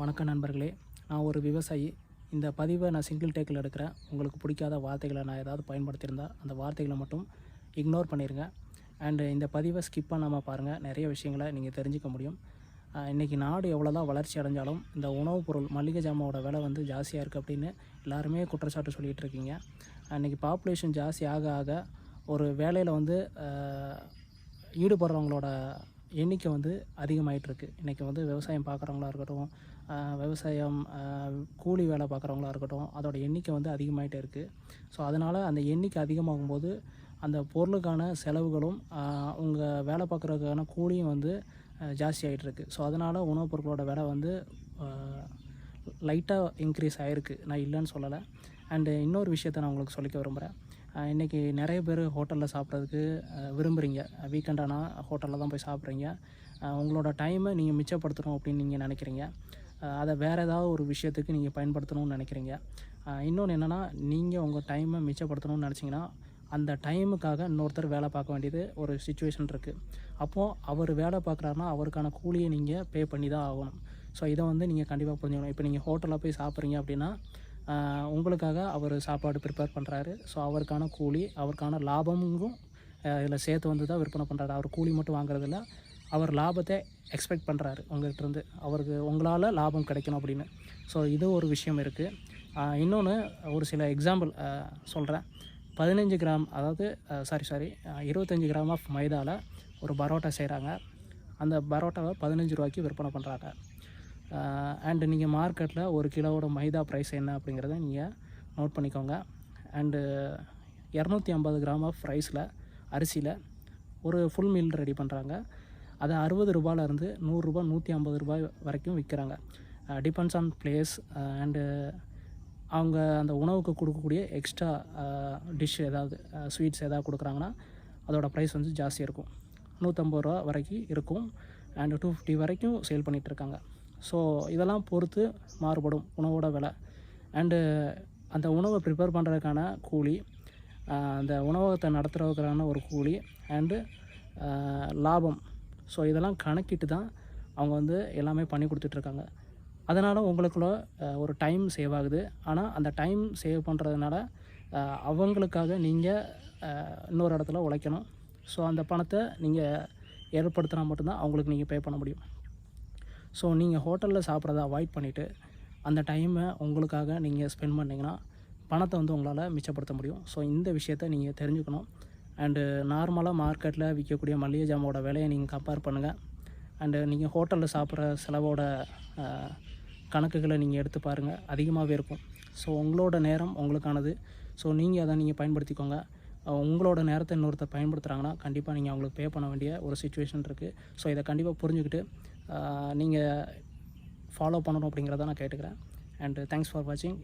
வணக்கம் நண்பர்களே. நான் ஒரு விவசாயி. இந்த பதிவை நான் சிங்கிள் டேக்கில் எடுக்கிறேன். உங்களுக்கு பிடிக்காத வார்த்தைகளை நான் ஏதாவது பயன்படுத்தியிருந்தால் அந்த வார்த்தைகளை மட்டும் இக்னோர் பண்ணிடுங்க அண்டு இந்த பதிவை ஸ்கிப் பண்ணாமல் பாருங்கள் நிறைய விஷயங்களை நீங்கள் தெரிஞ்சுக்க முடியும். இன்றைக்கி நாடு எவ்வளோ தான் வளர்ச்சி அடைஞ்சாலும் இந்த உணவுப் பொருள் மளிகை ஜாமாவோட விலை வந்து ஜாஸ்தியாக இருக்குது அப்படின்னு எல்லாருமே குற்றச்சாட்டு சொல்லிகிட்டு இருக்கீங்க. இன்றைக்கி பாப்புலேஷன் ஜாஸ்தி ஆக ஆக ஒரு வேலையில் வந்து ஈடுபடுறவங்களோட எண்ணிக்கை வந்து அதிகமாயிட்டுருக்கு. இன்றைக்கி வந்து விவசாயம் பார்க்குறவங்களா இருக்கட்டும் விவசாயம் கூலி வேலை பார்க்குறவங்களா இருக்கட்டும் அதோட எண்ணிக்கை வந்து அதிகமாயிட்டே இருக்குது ஸோ அதனால் அந்த எண்ணிக்கை அதிகமாகும் போது அந்த பொருளுக்கான செலவுகளும் உங்கள் வேலை பார்க்குறதுக்கான கூலியும் வந்து ஜாஸ்தி ஆகிட்டுருக்கு ஸோ அதனால் உணவுப் பொருட்களோட விலை வந்து லைட்டாக இன்க்ரீஸ் ஆகிருக்கு நான் இல்லைன்னு சொல்லலை. அண்டு இன்னொரு விஷயத்தை நான் உங்களுக்கு சொல்லிக்க விரும்புகிறேன் இன்றைக்கி நிறைய பேர் ஹோட்டலில் சாப்பிட்றதுக்கு விரும்புகிறீங்க வீக்கெண்டானா ஹோட்டலில் தான் போய் சாப்பிட்றீங்க. உங்களோட டைமை நீங்கள் மிச்சப்படுத்தணும் அப்படின்னு நீங்கள் நினைக்கிறீங்க. அதை வேறு ஏதாவது ஒரு விஷயத்துக்கு நீங்கள் பயன்படுத்தணும்னு நினைக்கிறீங்க. இன்னொன்று என்னென்னா நீங்கள் உங்கள் டைமை மிச்சப்படுத்தணும்னு நினச்சிங்கன்னா அந்த டைமுக்காக இன்னொருத்தர் வேலை பார்க்க வேண்டியது ஒரு சுச்சுவேஷன் இருக்குது அப்போது அவர் வேலை பார்க்குறாருனா அவருக்கான கூலியை நீங்கள் பே பண்ணி தான் ஆகணும். ஸோ இதை வந்து நீங்கள் கண்டிப்பாக புரிஞ்சுக்கணும். இப்போ நீங்கள் ஹோட்டலில் போய் சாப்பிட்றீங்க அப்படின்னா உங்களுக்காக அவர் சாப்பாடு ப்ரிப்பேர் பண்ணுறாரு ஸோ அவருக்கான கூலி அவருக்கான லாபமும் இதில் சேர்த்து வந்து தான் விற்பனை பண்ணுறாரு அவர் கூலி மட்டும் வாங்குறதில்ல அவர் லாபத்தை எக்ஸ்பெக்ட் பண்ணுறாரு உங்கள்கிட்ட இருந்து. அவருக்கு உங்களால் லாபம் கிடைக்கணும் அப்படின்னு. ஸோ இது ஒரு விஷயம் இருக்குது இன்னொன்று ஒரு சில எக்ஸாம்பிள் சொல்கிறேன் பதினஞ்சு கிராம் அதாவது சாரி சாரி இருபத்தஞ்சி கிராம் ஆஃப் மைதாவில் ஒரு பரோட்டா செய்கிறாங்க அந்த பரோட்டாவை பதினஞ்சு ரூபாய்க்கு விற்பனை பண்ணுறாங்க அண்டு நீங்கள் மார்க்கெட்டில் ஒரு கிலோவோட மைதா ப்ரைஸ் என்ன அப்படிங்கிறத நீங்கள் நோட் பண்ணிக்கோங்க. அண்டு இரநூத்தி ஐம்பது கிராம் ஆஃப் ரைஸில் அரிசியில் ஒரு ஃபுல் மீல் ரெடி பண்ணுறாங்க அதை அறுபது ரூபாயிலேருந்து நூறுரூபா நூற்றி ஐம்பது ரூபாய் வரைக்கும் விற்கிறாங்க டிபெண்ட்ஸ் ஆன் பிளேஸ் அண்டு அவங்க அந்த உணவுக்கு கொடுக்கக்கூடிய எக்ஸ்ட்ரா டிஷ் ஏதாவது ஸ்வீட்ஸ் ஏதாவது கொடுக்குறாங்கன்னா அதோடய ப்ரைஸ் வந்து ஜாஸ்தி இருக்கும். நூற்றம்பது ரூபா வரைக்கும் இருக்கும். அண்டு டூ ஃபிஃப்டி வரைக்கும் சேல் பண்ணிகிட்ருக்காங்க ஸோ இதெல்லாம் பொறுத்து மாறுபடும் உணவோட விலை. அண்டு அந்த உணவை ப்ரிப்பேர் பண்ணுறதுக்கான கூலி அந்த உணவகத்தை நடத்துகிறதுக்கான ஒரு கூலி அண்டு லாபம். ஸோ இதெல்லாம் கணக்கிட்டு தான் அவங்க வந்து எல்லாமே பண்ணி கொடுத்துட்ருக்காங்க. அதனால் உங்களுக்குள்ள ஒரு டைம் சேவ் ஆகுது. ஆனால் அந்த டைம் சேவ் பண்ணுறதுனால அவங்களுக்காக நீங்கள் இன்னொரு இடத்துல உழைக்கணும். ஸோ அந்த பணத்தை நீங்கள் ஏற்படுத்தினா மட்டும்தான் அவங்களுக்கு நீங்கள் பே பண்ண முடியும். ஸோ நீங்கள் ஹோட்டலில் சாப்பிட்றத அவாய்ட் பண்ணிவிட்டு அந்த டைமை உங்களுக்காக நீங்கள் ஸ்பெண்ட் பண்ணிங்கன்னா பணத்தை வந்து உங்களால் மிச்சப்படுத்த முடியும். ஸோ இந்த விஷயத்த நீங்கள் தெரிஞ்சுக்கணும். அண்டு நார்மலாக மார்க்கெட்டில் விற்கக்கூடிய மளிகை ஜாமோட விலையை நீங்கள் கம்பேர் பண்ணுங்கள் அண்டு நீங்கள் ஹோட்டலில் சாப்பிட்ற செலவோட கணக்குகளை நீங்கள் எடுத்து பாருங்கள் அதிகமாகவே இருக்கும். ஸோ உங்களோட நேரம் உங்களுக்கானது. ஸோ நீங்கள் அதை நீங்கள் பயன்படுத்திக்கோங்க. உங்களோட நேரத்தை இன்னொருத்தர் பயன்படுத்துகிறாங்கன்னா கண்டிப்பாக நீங்கள் அவங்களுக்கு பே பண்ண வேண்டிய ஒரு சுச்சுவேஷன் இருக்குது ஸோ இதை கண்டிப்பாக புரிஞ்சுக்கிட்டு நீங்கள் ஃபாலோ பண்ணணும் அப்படிங்கிறத நான் கேட்டுக்கிறேன். அண்டு தேங்க்ஸ் ஃபார் வாட்சிங்